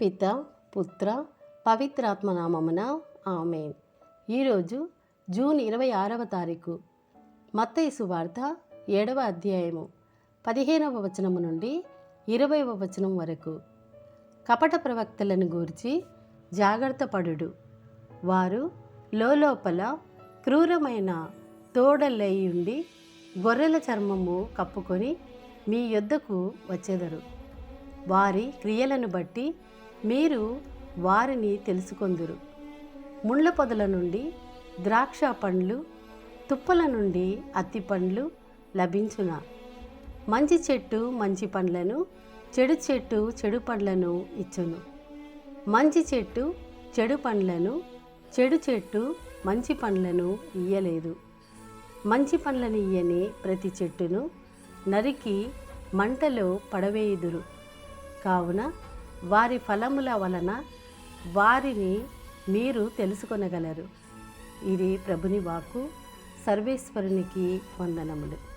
పిత పుత్ర పవిత్రాత్మ నామమున ఆమెన్. ఈరోజు జూన్ ఇరవై ఆరవ తారీఖు మత్తయసు వార్త ఏడవ అధ్యాయము పదిహేనవ వచనము నుండి ఇరవైవ వచనం వరకు. కపట ప్రవక్తలను గూర్చి జాగ్రత్త పడుడు. వారు లోపల క్రూరమైన తోడలయ్యుండి గొర్రెల చర్మము కప్పుకొని మీ యొద్దకు వచ్చెదరు. వారి క్రియలను బట్టి మీరు వారిని తెలుసుకొందురు. ముండ్ల పొదల నుండి ద్రాక్ష పండ్లు తుప్పల నుండి అత్తి పండ్లు లభించున? మంచి చెట్టు మంచి పండ్లను చెడు చెట్టు చెడు పండ్లను ఇచ్చును. మంచి చెట్టు చెడు పండ్లను చెడు చెట్టు మంచి పండ్లను ఇయ్యలేదు. మంచి పండ్లను ఇయ్యని ప్రతి చెట్టును నరికి మంటలో పడవేయుదురు. కావున వారి ఫలముల వలన వారిని మీరు తెలుసుకొనగలరు. ఇది ప్రభుని వాక్కు. సర్వేశ్వరునికి వందనములు.